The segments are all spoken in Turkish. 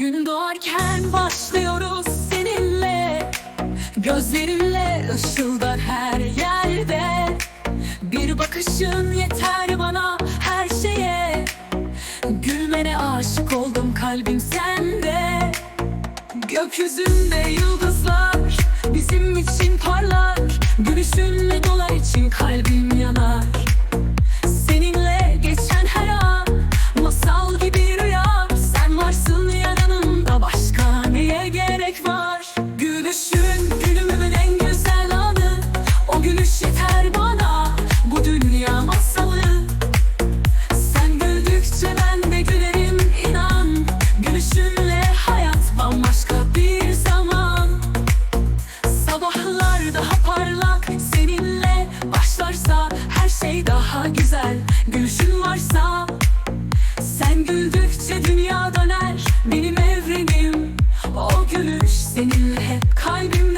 Gün doğarken başlıyoruz seninle. Gözlerinle ışıldar her yerde. Bir bakışın yeter bana her şeye. Gülmene aşık oldum kalbim sende. Gökyüzünde yıldızlar bizim için parlar. Gülüşünle dolar için kalbim seninle hep kalbimde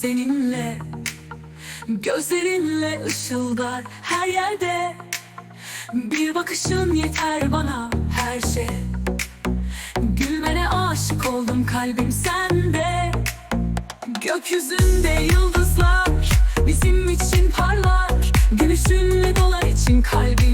seninle. Gözlerinle ışıldar her yerde. Bir bakışın yeter bana her şey. Gülmene aşık oldum kalbim sende. Gökyüzünde yıldızlar bizim için parlar. Gülüşünle dolar için kalbim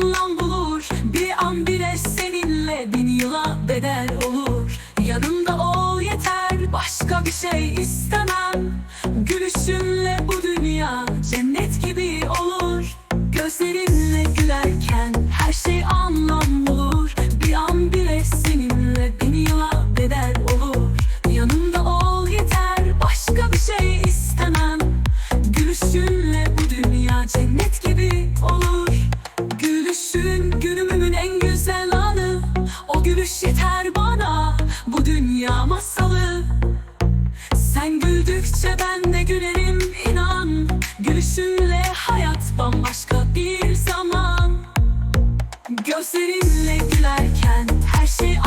anlam bulur. Bir an bile seninle bin yıla bedel olur. Yanımda ol yeter başka bir şey istemem. Gülüşünle bu dünya cennet gibi olur. Gözlerinle gülerken Gülüşün günümün en güzel anı. O gülüş yeter bana. Bu dünya masalı. Sen güldükçe ben de gülerim inan. Gülüşünle hayat bambaşka bir zaman. Gözlerinle gülerken her şey